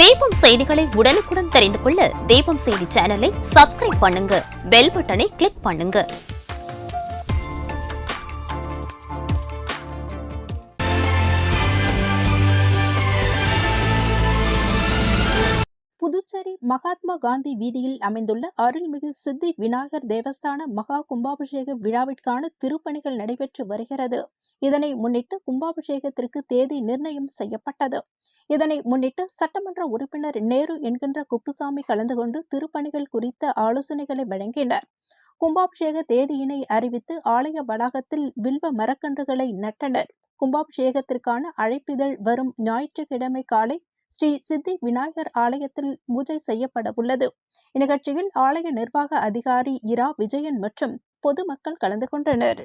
தீபம் செய்திகளை உடனுக்குடன் தெரிந்து கொள்ள தீபம் செய்தி சேனலை சப்ஸ்கிரைப் பண்ணுங்க. பெல் பட்டனை கிளிக் பண்ணுங்க. புதுச்சேரி மகாத்மா காந்தி வீதியில் அமைந்துள்ள அருள்மிகு சித்தி விநாயகர் தேவஸ்தான மகா கும்பாபிஷேக விழாவிற்கான திருப்பணிகள் நடைபெற்று வருகிறது. இதனை முன்னிட்டு கும்பாபிஷேகத்திற்கு தேதி நிர்ணயம் செய்யப்பட்டது. இதனை முன்னிட்டு சட்டமன்ற உறுப்பினர் நேரு என்கின்ற குப்புசாமி கலந்து கொண்டு திருப்பணிகள் குறித்த ஆலோசனைகளை வழங்கினர். கும்பாபிஷேக தேதியினை அறிவித்து ஆலய வளாகத்தில் வில்வ மரக்கன்றுகளை நட்டனர். கும்பாபிஷேகத்திற்கான அழைப்பிதழ் வரும் ஞாயிற்றுக்கிழமை காலை ஸ்ரீ சித்தி விநாயகர் ஆலயத்தில் பூஜை செய்யப்பட உள்ளது. இந்நிகழ்ச்சியில் ஆலய நிர்வாக அதிகாரி இரா விஜயன் மற்றும் பொதுமக்கள் கலந்து கொண்டனர்.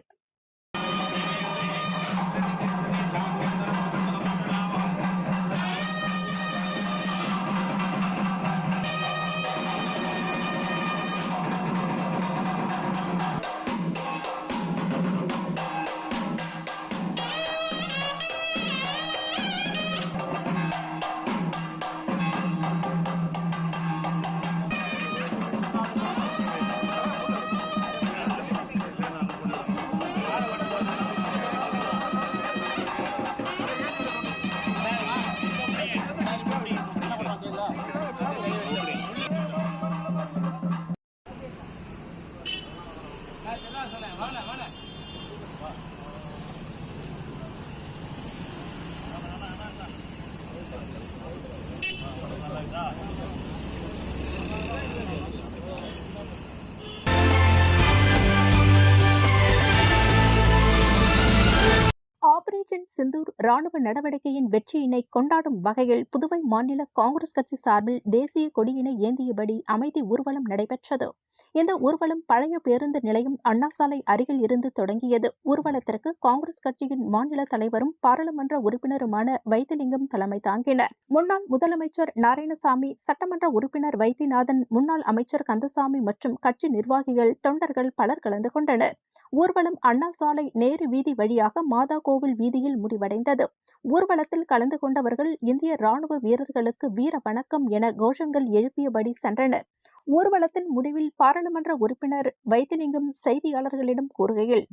ஆபரேஷன் சிந்தூர் ராணுவ நடவடிக்கையின் வெற்றியினை கொண்டாடும் வகையில் புதுவை மாநில காங்கிரஸ் கட்சி சார்பில் தேசிய கொடியினை ஏந்தியபடி அமைதி ஊர்வலம் நடைபெற்றது. இந்த ஊர்வலம் பழைய பேருந்து நிலையம் அண்ணா சாலை அருகில் இருந்து தொடங்கியது. ஊர்வலத்திற்கு காங்கிரஸ் கட்சியின் மாநில தலைவரும் பாராளுமன்ற உறுப்பினருமான வைத்திலிங்கம் தலைமை தாங்கினர். முன்னாள் முதலமைச்சர் நாராயணசாமி சட்டமன்ற உறுப்பினர் வைத்தியநாதன் முன்னாள் அமைச்சர் கந்தசாமி மற்றும் கட்சி நிர்வாகிகள் தொண்டர்கள் பலர் கலந்து கொண்டனர். ஊர்வலம் அண்ணா சாலை நேரு வீதி வழியாக மாதா கோவில் வீதியில் முடிவடைந்தது. ஊர்வலத்தில் கலந்து கொண்டவர்கள் இந்திய ராணுவ வீரர்களுக்கு வீர வணக்கம் என கோஷங்கள் எழுப்பியபடி சென்றனர். ஊர்வலத்தின் முடிவில் பாராளுமன்ற உறுப்பினர் வைத்திலிங்கம் செய்தியாளர்களிடம் கூறுகையில்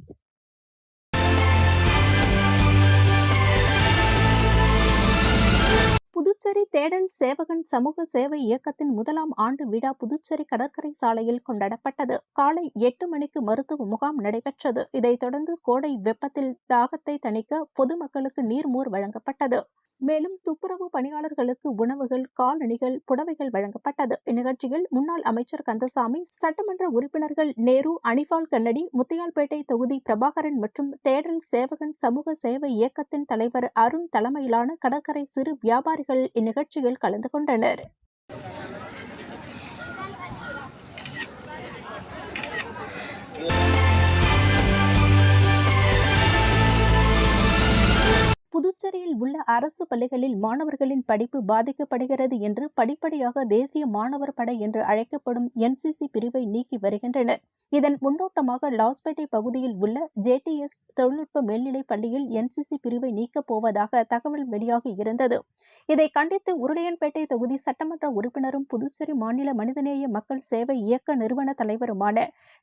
புதுச்சேரி தேடல் சேவகன் சமூக சேவை இயக்கத்தின் முதலாம் ஆண்டு விழா புதுச்சேரி கடற்கரை சாலையில் கொண்டாடப்பட்டது. காலை எட்டு மணிக்கு மருத்துவ முகாம் நடைபெற்றது. இதைத் தொடர்ந்து கோடை வெப்பத்தில் தாகத்தை தணிக்க பொதுமக்களுக்கு நீர்மோர் வழங்கப்பட்டது. மேலும் துப்புரவு பணியாளர்களுக்கு உணவுகள் காலணிகள் புடவைகள் வழங்கப்பட்டது. இந்நிகழ்ச்சியில் முன்னாள் அமைச்சர் கந்தசாமி சட்டமன்ற உறுப்பினர்கள் நேரு அனிபால் கன்னடி முத்தியால்பேட்டை தொகுதி பிரபாகரன் மற்றும் தேடல் சேவகன் சமூக சேவை இயக்கத்தின் தலைவர் அருண் தலைமையிலான கடற்கரை சிறு வியாபாரிகள் இந்நிகழ்ச்சியில் கலந்து கொண்டனர். புதுச்சேரியில் உள்ள அரசு பள்ளிகளில் மாணவர்களின் படிப்பு பாதிக்கப்படுகிறது என்று படிப்படியாக தேசிய மாணவர் படை என்று அழைக்கப்படும் என்சிசி பிரிவை நீக்கி வருகின்றனர். இதன் முன்னோட்டமாக லாஸ்பேட்டை பகுதியில் உள்ள ஜேடிஎஸ் தொழில்நுட்ப மேல்நிலைப் பள்ளியில் என்சிசி பிரிவை நீக்கப் போவதாக தகவல் வெளியாகி இருந்தது. இதை கண்டித்து உருளையன்பேட்டை தொகுதி சட்டமன்ற உறுப்பினரும் புதுச்சேரி மாநில மனிதநேய மக்கள் சேவை இயக்க நிறுவன தலைவருமான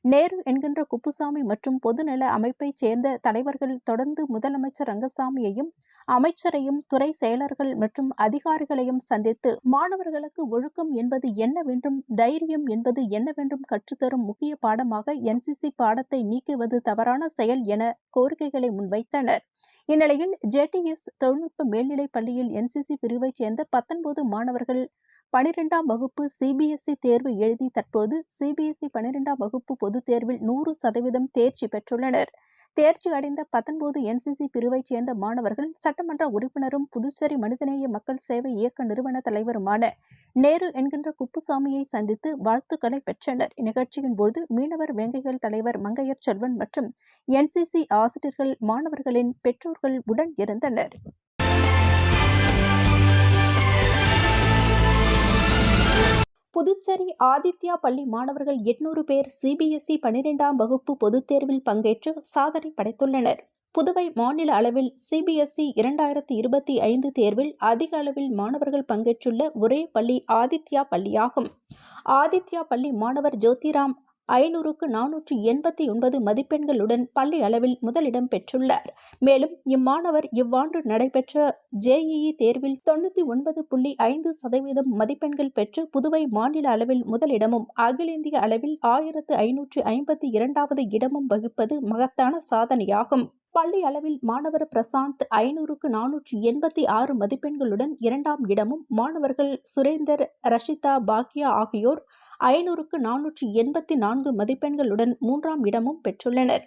நேரு என்கின்ற குப்புசாமி மற்றும் பொதுநல அமைப்பைச் சேர்ந்த தலைவர்கள் தொடர்ந்து முதலமைச்சர் ரங்கசாமியையும் அமைச்சரையும் துறை செயலர்கள் மற்றும் அதிகாரிகளையும் சந்தித்து மாணவர்களுக்கு ஒழுக்கம் என்பது என்னவென்றும் தைரியம் என்பது என்னவென்றும் கற்றுத்தரும் முக்கிய பாடமாக என்சிசி பாடத்தை நீக்குவது தவறான செயல் என கோரிக்கைகளை முன்வைத்தனர். இந்நிலையில் ஜேடிஎஸ் தொழில்நுட்ப மேல்நிலைப் பள்ளியில் என்சிசி பிரிவைச் சேர்ந்த பத்தொன்பது மாணவர்கள் பனிரெண்டாம் வகுப்பு சிபிஎஸ்இ தேர்வு எழுதி தற்போது சிபிஎஸ்இ பனிரெண்டாம் வகுப்பு பொதுத் தேர்வில் நூறு சதவீதம் தேர்ச்சி பெற்றுள்ளனர். தேர்ச்சி அடைந்த பத்தொன்பது என்சிசி பிரிவைச் சேர்ந்த மாணவர்கள் சட்டமன்ற உறுப்பினரும் புதுச்சேரி மனிதநேய மக்கள் சேவை இயக்க நிறுவன தலைவருமான நேரு என்கின்ற குப்புசாமியை சந்தித்து வாழ்த்துக்களை பெற்றனர். இந்நிகழ்ச்சியின் போது மீனவர் வேங்கைகள் தலைவர் மங்கையர் செல்வன் மற்றும் என்சிசி ஆசிரியர்கள் மாணவர்களின் பெற்றோர்கள் உடன் இருந்தனர். புதுச்சேரி ஆதித்யா பள்ளி மாணவர்கள் எட்நூறு பேர் சிபிஎஸ்இ பனிரெண்டாம் வகுப்பு பொதுத் தேர்வில் பங்கேற்று சாதனை படைத்துள்ளனர். புதுவை மாநில அளவில் சிபிஎஸ்இ இரண்டாயிரத்தி இருபத்தி ஐந்து தேர்வில் அதிக அளவில் மாணவர்கள் பங்கேற்றுள்ள ஒரே பள்ளி ஆதித்யா பள்ளியாகும். ஆதித்யா பள்ளி மாணவர் ஜோதிராம் ஐநூறுக்கு நானூற்று எண்பத்தி ஒன்பது மதிப்பெண்களுடன் பள்ளி அளவில் முதலிடம் பெற்றுள்ளார். மேலும் இம்மாணவர் இவ்வாண்டு நடைபெற்ற ஜேஇஇ தேர்வில் தொண்ணூற்றி ஒன்பது புள்ளி ஐந்து சதவீதம் மதிப்பெண்கள் பெற்று புதுவை மாநில அளவில் முதலிடமும் அகில இந்திய அளவில் ஆயிரத்து ஐநூற்று ஐம்பத்தி இரண்டாவது இடமும் வகிப்பது மகத்தான சாதனையாகும். பள்ளி அளவில் மாணவர் பிரசாந்த் ஐநூறுக்கு நானூற்றி எண்பத்தி ஆறு மதிப்பெண்களுடன் இரண்டாம் இடமும் மாணவர்கள் சுரேந்தர் ரஷிதா பாக்யா ஆகியோர் ஐநூறுக்கு நானூற்று எண்பத்தி நான்கு மதிப்பெண்களுடன் மூன்றாம் இடமும் பெற்றுள்ளனர்.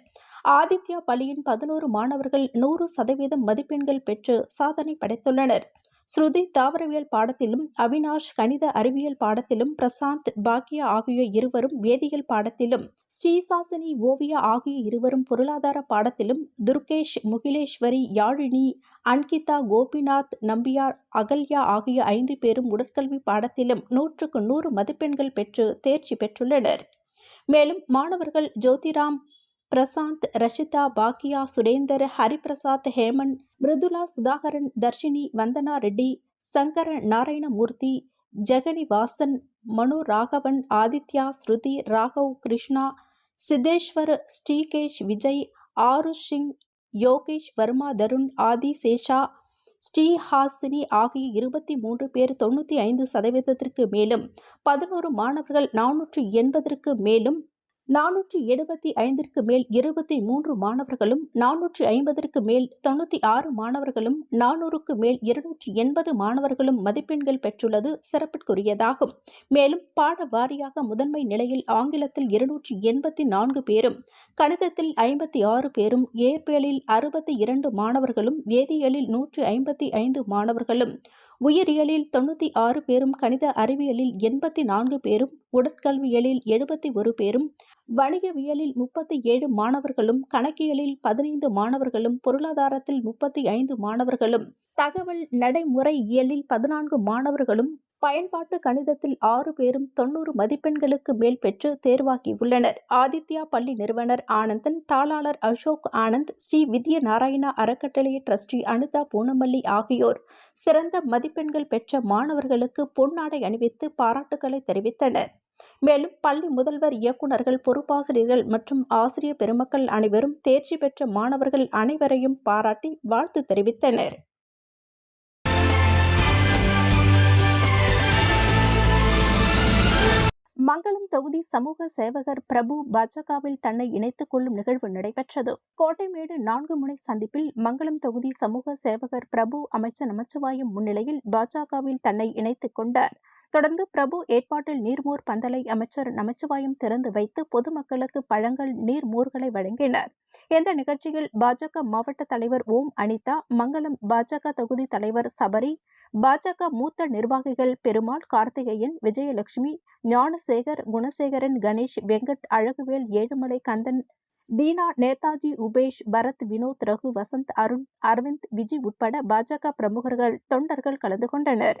ஆதித்யா பள்ளியின் பதினோரு மாணவர்கள் நூறு சதவீதம் மதிப்பெண்கள் பெற்று சாதனை படைத்துள்ளனர். ஸ்ருதி தாவரவியல் பாடத்திலும் அவினாஷ் கணித அறிவியல் பாடத்திலும் பிரசாந்த் பாக்யா ஆகிய இருவரும் வேதியியல் பாடத்திலும் ஸ்ரீசாசினி ஓவியா ஆகிய இருவரும் பொருளாதார பாடத்திலும் துர்கேஷ் முகிலேஸ்வரி யாழினி அன்கிதா கோபிநாத் நம்பியார் அகல்யா ஆகிய ஐந்து பேரும் உடற்கல்வி பாடத்திலும் நூற்றுக்கு நூறு மதிப்பெண்கள் பெற்று தேர்ச்சி பெற்றுள்ளனர். மேலும் மாணவர்கள் ஜோதிராம் பிரசாந்த் ரஷிதா பாக்கியா சுரேந்தர் ஹரிபிரசாத் ஹேமந்த் மிருதுலா சுதாகரன் தர்ஷினி வந்தனா ரெட்டி சங்கர நாராயணமூர்த்தி ஜெகனி வாசன் மனு ராகவன் ஆதித்யா ஸ்ருதி ராகவ் கிருஷ்ணா சித்தேஸ்வர் ஸ்ரீகேஷ் விஜய் ஆருஷ் சிங் யோகேஷ் வர்மா தருண் ஆதி சேஷா ஸ்ரீஹாசினி ஆகிய இருபத்தி மூன்று பேர் தொண்ணூற்றி ஐந்து சதவீதத்திற்கு மேலும் பதினோரு மாணவர்கள் நானூற்று எண்பதற்கு மேலும் நானூற்றி எழுபத்தி ஐந்திற்கு மேல் இருபத்தி மூன்று மாணவர்களும் நானூற்றி ஐம்பதற்கு மேல் தொண்ணூற்றி ஆறு மாணவர்களும் நானூறுக்கு மேல் இருநூற்றி எண்பது மாணவர்களும் மதிப்பெண்கள் பெற்றுள்ளது சிறப்பிற்குரியதாகும். மேலும் பாட வாரியாக முதன்மை நிலையில் ஆங்கிலத்தில் இருநூற்றி எண்பத்தி நான்கு பேரும் கணிதத்தில் ஐம்பத்தி ஆறு பேரும் இயற்பியலில் அறுபத்தி இரண்டு மாணவர்களும் வேதியியலில் நூற்றி ஐம்பத்தி ஐந்து மாணவர்களும் உயிரியலில் தொண்ணூற்றி ஆறு பேரும் கணித அறிவியலில் எண்பத்தி நான்கு பேரும் உடற்கல்வியலில் எழுபத்தி ஒரு பேரும் வணிகவியலில் முப்பத்தி ஏழு மாணவர்களும் கணக்கியலில் பதினைந்து மாணவர்களும் பொருளாதாரத்தில் முப்பத்தி ஐந்து மாணவர்களும் தகவல் நடைமுறையியலில் பதினான்கு மாணவர்களும் பயன்பாட்டு கணிதத்தில் ஆறு பேரும் தொண்ணூறு மதிப்பெண்களுக்கு மேல் பெற்று தேர்வாகியுள்ளனர் ஆதித்யா பள்ளி நிறுவனர் ஆனந்தன் தாளாளர் அசோக் ஆனந்த் ஸ்ரீ வித்ய நாராயணா அறக்கட்டளை டிரஸ்டி அனிதா பூனமல்லி ஆகியோர். சிறந்த மதிப்பெண்கள் பெற்ற மாணவர்களுக்கு பொன்னாடை அணிவித்து பாராட்டுக்களை தெரிவித்தனர். மேலும் பள்ளி முதல்வர் இயக்குநர்கள் பொறுப்பாசிரியர்கள் மற்றும் ஆசிரியர் பெருமக்கள் அனைவரும் தேர்ச்சி பெற்ற மாணவர்கள் அனைவரையும் பாராட்டி வாழ்த்து தெரிவித்தனர். மங்களம் தொகுதி சமூக சேவகர் பிரபு பாஜகவில் தன்னை இணைத்துக் கொள்ளும் நிகழ்வு நடைபெற்றது. கோட்டைமேடு நான்கு முனை சந்திப்பில் மங்களம் தொகுதி சமூக சேவகர் பிரபு அமைச்சர் நமச்சிவாயம் முன்னிலையில் பாஜகவில் தன்னை இணைத்துக் கொண்டார். தொடர்ந்து பிரபு ஏற்பாட்டில் நீர்மோர் பந்தலை அமைச்சர் நமச்சிவாயம் திறந்து வைத்து பொதுமக்களுக்கு பழங்கள் நீர்மோர்களை வழங்கினர். இந்த நிகழ்ச்சியில் பாஜக மாவட்ட தலைவர் ஓம் அனிதா மங்களம் பாஜக தொகுதி தலைவர் சபரி பாஜக மூத்த நிர்வாகிகள் பெருமாள் கார்த்திகேயன் விஜயலட்சுமி ஞானசேகர் குணசேகரன் கணேஷ் வெங்கட் அழகுவேல் ஏழுமலை கந்தன் தீனா நேதாஜி உபேஷ் பரத் வினோத் ரகு வசந்த் அருண் அரவிந்த் விஜி உட்பட பாஜக பிரமுகர்கள் தொண்டர்கள் கலந்து கொண்டனர்.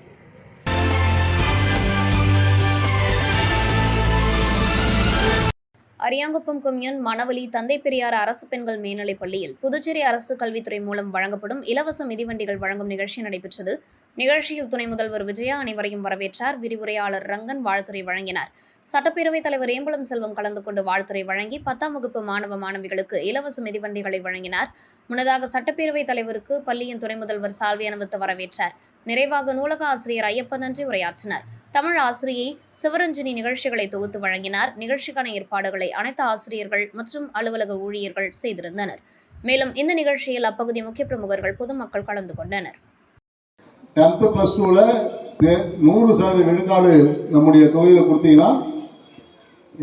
அரியாங்குப்பம் கொம்யூன் மணவலி தந்தை பெரியார் அரசு பெண்கள் மேல்நிலைப் பள்ளியில் புதுச்சேரி அரசு கல்வித்துறை மூலம் வழங்கப்படும் இலவச மிதிவண்டிகள் வழங்கும் நிகழ்ச்சி நடைபெற்றது. நிகழ்ச்சியில் துணை முதல்வர் விஜயா அனைவரையும் வரவேற்றார். விரிவுரையாளர் ரங்கன் வாழ்த்துறை வழங்கினார். சட்டப்பேரவைத் தலைவர் ஏம்பலம் செல்வம் கலந்து கொண்டு வாழ்த்துறை வழங்கி பத்தாம் வகுப்பு மாணவ மாணவிகளுக்கு இலவச மிதிவண்டிகளை வழங்கினார். முன்னதாக சட்டப்பேரவைத் தலைவருக்கு பள்ளியின் துணை முதல்வர் சால்வி அனுமத்து வரவேற்றார். நிறைவாக நூலக ஆசிரியர் ஐயப்பன் நன்றி உரையாற்றினார். தமிழ் ஆசிரியை சிவரஞ்சனி நிகழ்ச்சிகளை தொகுத்து வழங்கினார். நிகழ்ச்சிக்கான ஏற்பாடுகளை அனைத்து ஆசிரியர்கள் மற்றும் அலுவலக ஊழியர்கள் செய்திருந்தனர். மேலும் இந்த நிகழ்ச்சியில் அப்பகுதி முக்கிய பிரமுகர்கள் பொதுமக்கள் கலந்து கொண்டனர். டென்த்து ப்ளஸ் டூவில் நூறு சதவீத விழுக்காடு நம்முடைய தொகையில் கொடுத்தீங்கன்னா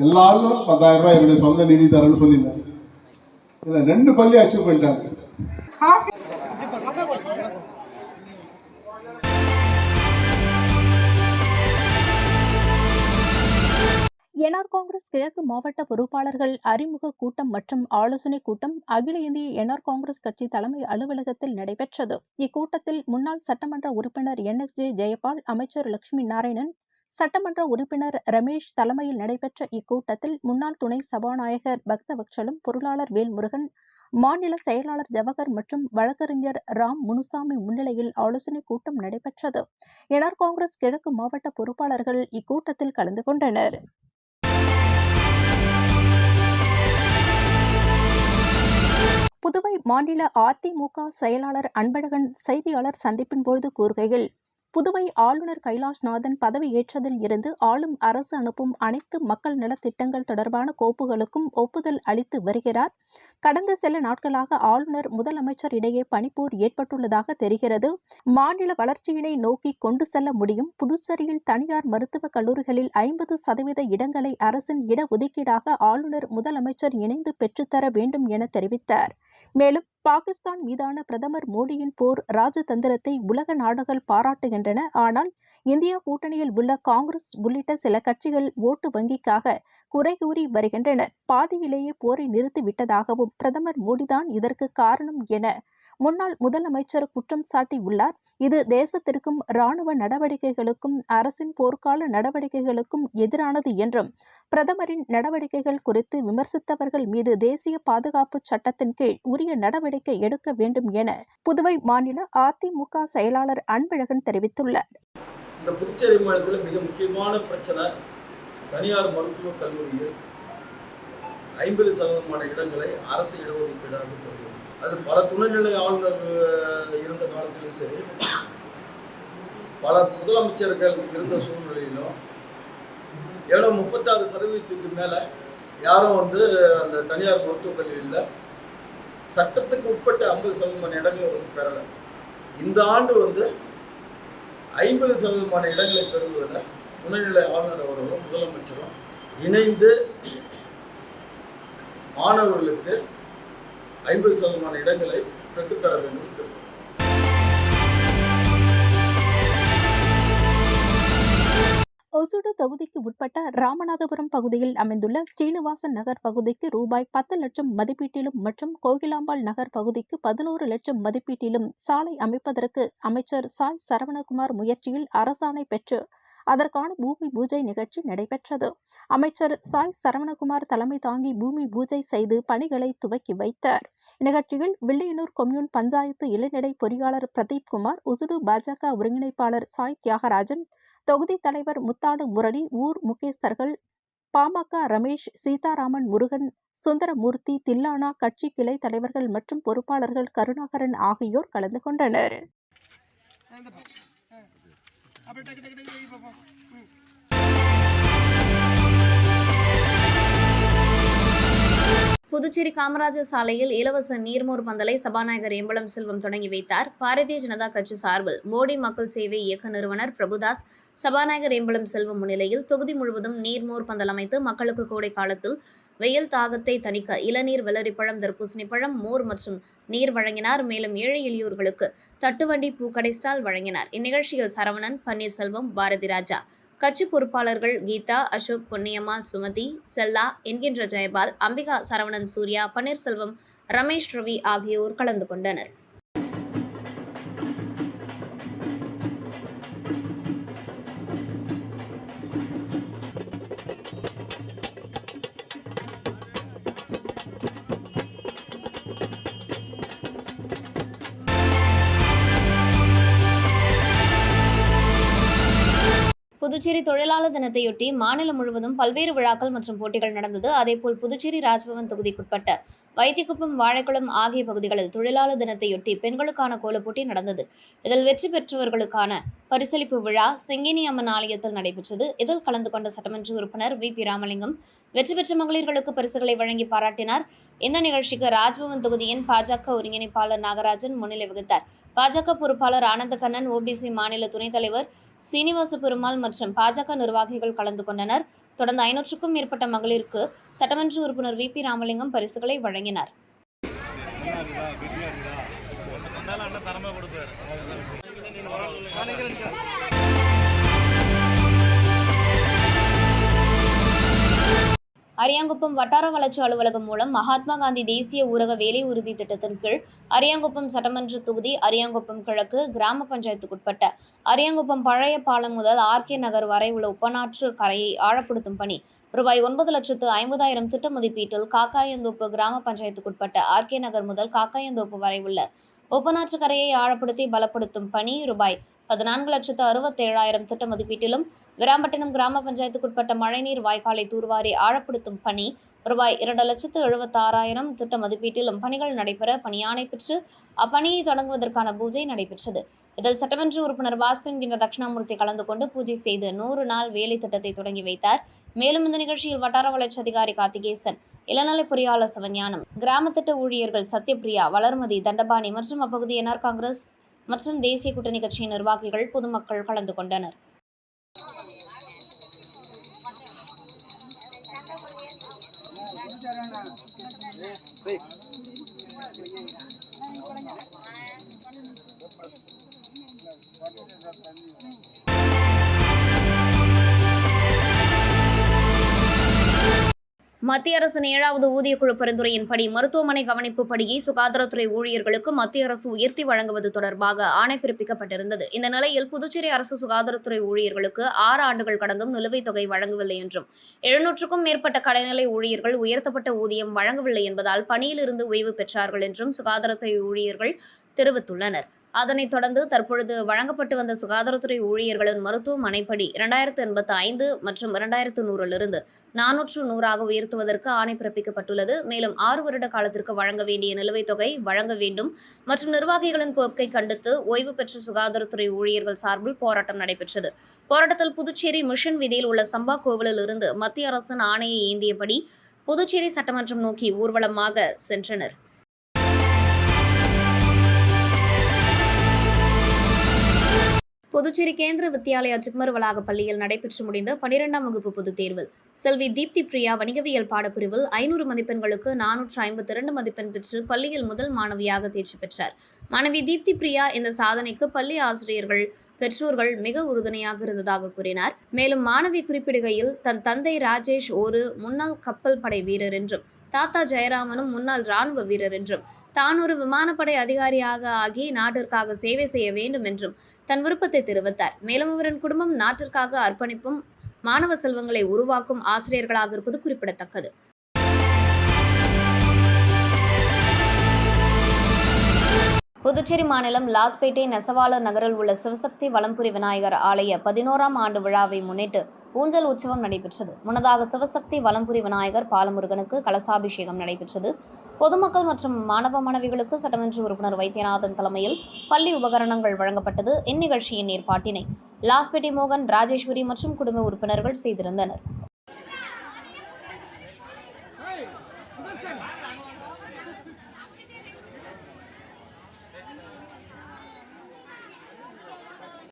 எல்லாருக்கும் பத்தாயிரம் ரூபாய் என்னுடைய சொந்த நிதி தரேன்னு சொல்லியிருந்தாங்க. இதில் ரெண்டு பள்ளி அச்சீவ் பண்ணிட்டாங்க. என்ஆர் காங்கிரஸ் கிழக்கு மாவட்ட பொறுப்பாளர்கள் அறிமுக கூட்டம் மற்றும் ஆலோசனைக் கூட்டம் அகில இந்திய என்ஆர் காங்கிரஸ் கட்சி தலைமை அலுவலகத்தில் நடைபெற்றது. இக்கூட்டத்தில் முன்னாள் சட்டமன்ற உறுப்பினர் என் எஸ் ஜே ஜெயபால் அமைச்சர் லட்சுமி நாராயணன் சட்டமன்ற உறுப்பினர் ரமேஷ் தலைமையில் நடைபெற்ற இக்கூட்டத்தில் முன்னாள் துணை சபாநாயகர் பக்தவட்சலம் பொருளாளர் வேல்முருகன் மாநில செயலாளர் ஜவஹர் மற்றும் வழக்கறிஞர் ராம் முனுசாமி முன்னிலையில் ஆலோசனைக் கூட்டம் நடைபெற்றது. என்ஆர் காங்கிரஸ் கிழக்கு மாவட்ட பொறுப்பாளர்கள் இக்கூட்டத்தில் கலந்து கொண்டனர். புதுவை மாநில அதிமுக செயலாளர் அன்பழகன் செய்தியாளர் சந்திப்பின் பொழுது கூறுகையில் புதுவை ஆளுநர் கைலாஷ்நாதன் பதவியேற்றதில் இருந்து ஆளும் அரசு அனுப்பும் அனைத்து மக்கள் நலத்திட்டங்கள் தொடர்பான கோப்புகளுக்கும் ஒப்புதல் அளித்து வருகிறார். கடந்த சில நாட்களாக ஆளுநர் முதலமைச்சர் இடையே பனிப்போர் ஏற்பட்டுள்ளதாக தெரிகிறது. மாநில வளர்ச்சியினை நோக்கி கொண்டு செல்ல முடியும். புதுச்சேரியில் தனியார் மருத்துவக் கல்லூரிகளில் ஐம்பது சதவீத இடங்களை அரசின் இட ஒதுக்கீடாக ஆளுநர் முதலமைச்சர் இணைந்து பெற்றுத்தர வேண்டும் என தெரிவித்தார். மேலும் பாகிஸ்தான் மீதான பிரதமர் மோடியின் போர் ராஜதந்திரத்தை உலக நாடுகள் பாராட்டுகின்றன. ஆனால் இந்தியா கூட்டணியில் உள்ள காங்கிரஸ் உள்ளிட்ட சில கட்சிகள் ஓட்டு வங்கிக்காக குறை கூறி வருகின்றனர் பாதியிலேயே போரை நிறுத்திவிட்டதாகவும் பிரதமர் மோடிதான் இதற்கு காரணம் என முன்னாள் முதலமைச்சர் குற்றம் சாட்டியுள்ளார். இது தேசத்திற்கும் ராணுவ நடவடிக்கைகளுக்கும் அரசின் போர்க்கால நடவடிக்கைகளுக்கும் எதிரானது என்றும் பிரதமரின் நடவடிக்கைகள் குறித்து விமர்சித்தவர்கள் மீது தேசிய பாதுகாப்பு சட்டத்தின் கீழ் உரிய நடவடிக்கை எடுக்க வேண்டும் என புதுவை மாநில அதிமுக செயலாளர் அன்பழகன் தெரிவித்துள்ளார். இந்த புதுச்சேரி மாநிலத்தில் மிக முக்கியமான பிரச்சனை தனியார் மருத்துவக் கல்லூரியில் ஐம்பது சதவீதமான இடங்களை அரசு இடஒதுக்கீடாக பெறுகிறது அது பல துணைநிலை ஆளுநர் இருந்த காலத்திலும் சரி பல முதலமைச்சர்கள் இருந்த சூழ்நிலையிலும் ஏதோ முப்பத்தாறு சதவீதத்துக்கு மேலே யாரும் வந்து அந்த தனியார் மருத்துவக் கல்லூரியில் சட்டத்துக்கு உட்பட்ட ஐம்பது சதவீதமான இடங்களை வந்து பெறலை. இந்த ஆண்டு வந்து ஐம்பது சதவீதமான இடங்களை பெறுவதில் துணைநிலை ஆளுநர் அவர்களும் முதலமைச்சரும் இணைந்து மாணவர்களுக்கு ஐம்பது சதவீதமான இடங்களை பெற்றுத்தர வேண்டும் ஒசூடு தொகுதிக்கு உட்பட்ட ராமநாதபுரம் பகுதியில் அமைந்துள்ள ஸ்ரீனிவாசன் நகர் பகுதிக்கு ரூபாய் பத்து லட்சம் மதிப்பீட்டிலும் மற்றும் கோகிலாம்பாள் நகர் பகுதிக்கு பதினோரு லட்சம் மதிப்பீட்டிலும் சாலை அமைப்பதற்கு அமைச்சர் சாய் சரவணகுமார் முயற்சியில் அரசாணை பெற்று அதற்கான பூமி பூஜை நிகழ்ச்சி நடைபெற்றது. அமைச்சர் சாய் சரவணகுமார் தலைமை தாங்கி பூமி பூஜை செய்து பணிகளை துவக்கி வைத்தார். நிகழ்ச்சியில் வில்லியனூர் கொம்யூன் பஞ்சாயத்து இளநிலை பொறியாளர் பிரதீப் குமார் உசுடு பாஜக ஒருங்கிணைப்பாளர் சாய் தியாகராஜன் தொகுதி தலைவர் முத்தாடு முரளி ஊர் முகேஸ்தர்கள் பாமக ரமேஷ் சீதாராமன் முருகன் சுந்தரமூர்த்தி தில்லானா கட்சி கிளை தலைவர்கள் மற்றும் பொறுப்பாளர்கள் கருணாகரன் ஆகியோர் கலந்து கொண்டனர். அப்படியே டக்கு டக்கு டக்கு ம். புதுச்சேரி காமராஜர் சாலையில் இலவச நீர்மோர் பந்தலை சபாநாயகர் எம்பலம் செல்வம் தொடங்கி வைத்தார். பாரதிய ஜனதா கட்சி சார்பில் மோடி மக்கள் சேவை இயக்க நிறுவனர் பிரபுதாஸ் சபாநாயகர் எம்பலம் செல்வம் முன்னிலையில் தொகுதி முழுவதும் நீர்மோர் பந்தல் அமைத்து மக்களுக்கு கோடை காலத்தில் வெயில் தாகத்தை தணிக்க இளநீர் வெள்ளரிப்பழம் தர்பூசணி பழம் மோர் மற்றும் நீர் வழங்கினார். மேலும் ஏழை எளியோர்களுக்கு தட்டுவண்டி பூக்கடை ஸ்டால் வழங்கினார். இந்நிகழ்ச்சியில் சரவணன் பன்னீர்செல்வம் பாரதி ராஜா கட்சி பொறுப்பாளர்கள் கீதா அசோக் பொன்னியம்மாள் சுமதி செல்லா என்கின்ற ஜெயபால் அம்பிகா சரவணன் சூர்யா பன்னீர்செல்வம் ரமேஷ் ரவி ஆகியோர் கலந்து கொண்டனர். புதுச்சேரி தொழிலாளர் தினத்தையொட்டி மாநிலம் முழுவதும் பல்வேறு விழாக்கள் மற்றும் போட்டிகள் நடந்தது. அதேபோல் புதுச்சேரி ராஜ்பவன் தொகுதிக்குட்பட்ட வைத்திக்குப்பம் வாழைக்குளம் ஆகிய பகுதிகளில் தொழிலாளர் தினத்தையொட்டி பெண்களுக்கான கோலப்போட்டி நடந்தது. இதில் வெற்றி பெற்றவர்களுக்கான பரிசளிப்பு விழா செங்கினி அம்மன் ஆலயத்தில் நடைபெற்றது. இதில் கலந்து கொண்ட சட்டமன்ற உறுப்பினர் வி. பி. ராமலிங்கம் வெற்றி பெற்ற மகளிர்களுக்கு பரிசுகளை வழங்கி பாராட்டினார். இந்த நிகழ்ச்சிக்கு ராஜ்பவன் தொகுதியின் பாஜக ஒருங்கிணைப்பாளர் நாகராஜன் முன்னிலை வகித்தார். பாஜக பொறுப்பாளர் ஆனந்த கண்ணன் ஓபிசி மாநில துணைத் தலைவர் சீனிவாச பெருமாள் மற்றும் பாஜக நிர்வாகிகள் கலந்து கொண்டனர். தொடர்ந்து ஐநூற்றுக்கும் மேற்பட்ட மகளிருக்கு சட்டமன்ற உறுப்பினர் வி. பி. ராமலிங்கம் பரிசுகளை வழங்கினார். அரியாங்குப்பம் வட்டார வளர்ச்சி அலுவலகம் மூலம் மகாத்மா காந்தி தேசிய ஊரக வேலை உறுதி திட்டத்தின் கீழ் அரியாங்குப்பம் சட்டமன்ற தொகுதி அரியாங்குப்பம் கிழக்கு கிராம பஞ்சாயத்துக்குட்பட்ட அரியாங்குப்பம் பழைய பாலம் முதல் ஆர்கே நகர் வரை உள்ள உப்பநாற்று கரையை ஆழப்படுத்தும் பணி. ரூபாய் ஒன்பது லட்சத்து ஐம்பதாயிரம் திட்ட மதிப்பீட்டில் காக்காயந்தோப்பு கிராம பஞ்சாயத்துக்குட்பட்ட ஆர்கே நகர் முதல் காக்காயந்தோப்பு வரை உள்ள உப்பநாற்று கரையை ஆழப்படுத்தி பலப்படுத்தும் பணி ரூபாய் பதினான்கு லட்சத்து அறுபத்தேழாயிரம் திட்ட மதிப்பீட்டிலும் விராம்பட்டினம் கிராம பஞ்சாயத்துக்குட்பட்ட மழைநீர் வாய்க்காலை தூர்வாரி ஆழப்படுத்தும் பணி ரூபாய் இரண்டு லட்சத்து எழுபத்தாறாயிரம் திட்ட மதிப்பீட்டிலும் பணிகள் நடைபெற பணியானை பெற்று அப்பணியை தொடங்குவதற்கான பூஜை நடைபெற்றது. இதில் சட்டமன்ற உறுப்பினர் பாஸ்கரன் என்ற தட்சிணாமூர்த்தி கலந்து கொண்டு பூஜை செய்து நூறு நாள் வேலை திட்டத்தை தொடங்கி வைத்தார். மேலும் இந்த நிகழ்ச்சியில் வட்டார வளர்ச்சி அதிகாரி கார்த்திகேசன் இளநிலை பொறியாளர் சிவஞானம் கிராம திட்ட ஊழியர்கள் சத்யபிரியா வளர்மதி தண்டபாணி மற்றும் அப்பகுதி என்ஆர் காங்கிரஸ் மற்றும் தேசிய கூட்டணி கட்சியின் நிர்வாகிகள் பொதுமக்கள் கலந்து கொண்டனர். மத்திய அரசின் ஏழாவது ஊதியக்குழு பரிந்துரையின்படி மருத்துவமனை கவனிப்பு படியை சுகாதாரத்துறை ஊழியர்களுக்கு மத்திய அரசு உயர்த்தி வழங்குவது தொடர்பாக ஆணை பிறப்பிக்கப்பட்டிருந்தது. இந்த நிலையில் புதுச்சேரி அரசு சுகாதாரத்துறை ஊழியர்களுக்கு ஆறு ஆண்டுகள் கடந்தும் நிலுவைத் தொகை வழங்கவில்லை என்றும் எழுநூற்றுக்கும் மேற்பட்ட கடைநிலை ஊழியர்கள் உயர்த்தப்பட்ட ஊதியம் வழங்கவில்லை என்பதால் பணியிலிருந்து ஓய்வு பெற்றார்கள் என்றும் சுகாதாரத்துறை ஊழியர்கள் தெரிவித்துள்ளனர். அதனைத் தொடர்ந்து தற்பொழுது வழங்கப்பட்டு வந்த சுகாதாரத்துறை ஊழியர்களின் மருத்துவமனைப்படி இரண்டாயிரத்து எண்பத்து ஐந்து மற்றும் இரண்டாயிரத்து நூறிலிருந்து நானூற்று நூறாக உயர்த்துவதற்கு ஆணை பிறப்பிக்கப்பட்டுள்ளது. மேலும் ஆறு வருட காலத்திற்கு வழங்க வேண்டிய நிலுவைத் தொகை வழங்க வேண்டும். மற்றும் நிர்வாகிகளின் கோப்பை கண்டித்து ஓய்வு பெற்ற சுகாதாரத்துறை ஊழியர்கள் சார்பில் போராட்டம் நடைபெற்றது. போராட்டத்தில் புதுச்சேரி மிஷன் வீதியில் உள்ள சம்பா கோவிலில் இருந்து மத்திய அரசின் ஆணையை ஏந்தியபடி புதுச்சேரி சட்டமன்றம் நோக்கி ஊர்வலமாக சென்றனர். புதுச்சேரி கேந்திர வித்யாலயா ஜிப்மர் வளாக பள்ளியில் நடைபெற்று முடிந்த பனிரெண்டாம் வகுப்பு பொதுத் தேர்வில் செல்வி தீப்தி பிரியா வணிகவியல் பாடப்பிரிவில் ஐநூறு மதிப்பெண்களுக்கு நானூற்று ஐம்பத்தி இரண்டு மதிப்பெண் பெற்று பள்ளியில் முதல் மாணவியாக தேர்ச்சி பெற்றார். மாணவி தீப்தி பிரியா இந்த சாதனைக்கு பள்ளி ஆசிரியர்கள் பெற்றோர்கள் மிக உறுதுணையாக இருந்ததாக கூறினார். மேலும் மாணவி குறிப்பிடுகையில் தன் தந்தை ராஜேஷ் ஒரு முன்னாள் கப்பல் படை வீரர் என்றும் தாத்தா ஜெயராமனும் முன்னாள் ராணுவ வீரர் என்றும் தான் ஒரு விமானப்படை அதிகாரியாக ஆகி நாட்டிற்காக சேவை செய்ய வேண்டும் என்றும் தன் விருப்பத்தை தெரிவித்தார். மேலும் அவரின் குடும்பம் நாட்டிற்காக அர்ப்பணிப்பும் மாணவ செல்வங்களை உருவாக்கும் ஆசிரியர்களாக இருப்பது குறிப்பிடத்தக்கது. புதுச்சேரி மாநிலம் லாஸ்பேட்டை நெசவாளர் நகரில் உள்ள சிவசக்தி வலம்புரி விநாயகர் ஆலய பதினோராம் ஆண்டு விழாவை முன்னிட்டு ஊஞ்சல் உற்சவம் நடைபெற்றது. முன்னதாக சிவசக்தி வலம்புரி விநாயகர் பாலமுருகனுக்கு கலசாபிஷேகம் நடைபெற்றது. பொதுமக்கள் மற்றும் மாணவ மாணவிகளுக்கு சட்டமன்ற உறுப்பினர் வைத்தியநாதன் தலைமையில் பள்ளி உபகரணங்கள் வழங்கப்பட்டது. இந்நிகழ்ச்சியின் ஏற்பாட்டினை லாஸ்பேட்டை மோகன் ராஜேஸ்வரி மற்றும் குடும்ப உறுப்பினர்கள் செய்திருந்தனர்.